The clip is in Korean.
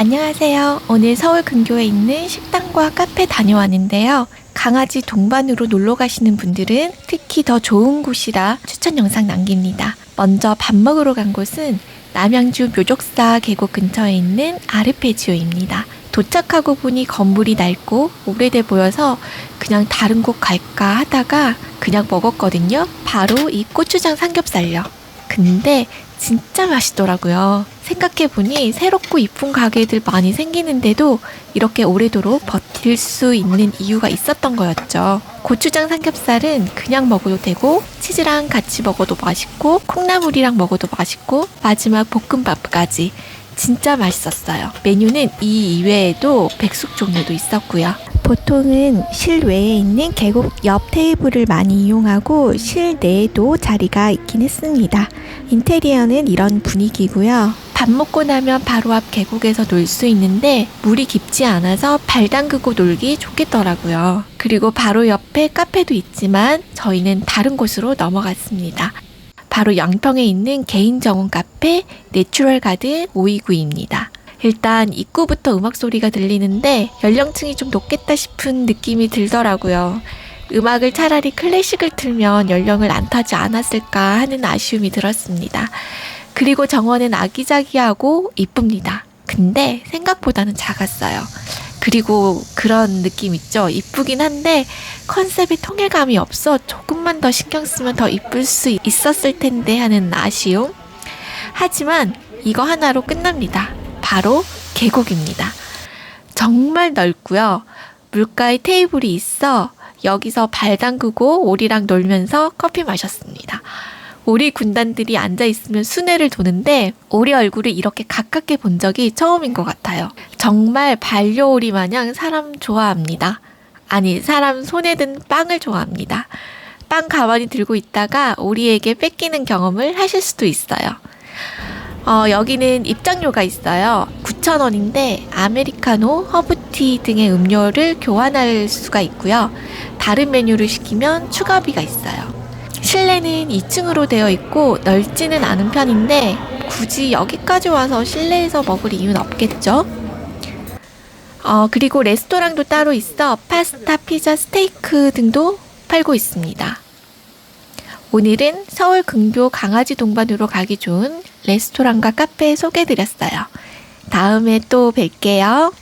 안녕하세요. 오늘 서울 근교에 있는 식당과 카페 다녀왔는데요. 강아지 동반으로 놀러 가시는 분들은 특히 더 좋은 곳이라 추천 영상 남깁니다. 먼저 밥 먹으러 간 곳은 남양주 묘족사 계곡 근처에 있는 아르페지오입니다. 도착하고 보니 건물이 낡고 오래돼 보여서 그냥 다른 곳 갈까 하다가 그냥 먹었거든요. 바로 이 고추장 삼겹살요. 근데 진짜 맛있더라고요. 생각해보니 새롭고 이쁜 가게들 많이 생기는데도 이렇게 오래도록 버틸 수 있는 이유가 있었던 거였죠. 고추장 삼겹살은 그냥 먹어도 되고 치즈랑 같이 먹어도 맛있고 콩나물이랑 먹어도 맛있고 마지막 볶음밥까지 진짜 맛있었어요. 메뉴는 이 이외에도 백숙 종류도 있었고요. 보통은 실외에 있는 계곡 옆 테이블을 많이 이용하고 실내에도 자리가 있긴 했습니다. 인테리어는 이런 분위기고요. 밥 먹고 나면 바로 앞 계곡에서 놀 수 있는데 물이 깊지 않아서 발 담그고 놀기 좋겠더라고요. 그리고 바로 옆에 카페도 있지만 저희는 다른 곳으로 넘어갔습니다. 바로 양평에 있는 개인 정원 카페 내추럴 가든 529입니다. 일단 입구부터 음악 소리가 들리는데 연령층이 좀 높겠다 싶은 느낌이 들더라고요. 음악을 차라리 클래식을 틀면 연령을 안 타지 않았을까 하는 아쉬움이 들었습니다. 그리고 정원은 아기자기하고 이쁩니다. 근데 생각보다는 작았어요. 그리고 그런 느낌 있죠? 이쁘긴 한데 컨셉에 통일감이 없어 조금만 더 신경 쓰면 더 이쁠 수 있었을 텐데 하는 아쉬움. 하지만 이거 하나로 끝납니다. 바로 계곡입니다. 정말 넓고요. 물가에 테이블이 있어 여기서 발 담그고 오리랑 놀면서 커피 마셨습니다. 오리 군단들이 앉아 있으면 순회를 도는데 오리 얼굴을 이렇게 가깝게 본 적이 처음인 것 같아요. 정말 반려오리 마냥 사람 좋아합니다. 아니, 사람 손에 든 빵을 좋아합니다. 빵 가만히 들고 있다가 오리에게 뺏기는 경험을 하실 수도 있어요. 어, 여기는 입장료가 있어요. 9,000원인데 아메리카노, 허브티 등의 음료를 교환할 수가 있고요. 다른 메뉴를 시키면 추가비가 있어요. 실내는 2층으로 되어 있고 넓지는 않은 편인데 굳이 여기까지 와서 실내에서 먹을 이유는 없겠죠? 어, 그리고 레스토랑도 따로 있어 파스타, 피자, 스테이크 등도 팔고 있습니다. 오늘은 서울 근교 강아지 동반으로 가기 좋은 레스토랑과 카페 소개해드렸어요. 다음에 또 뵐게요.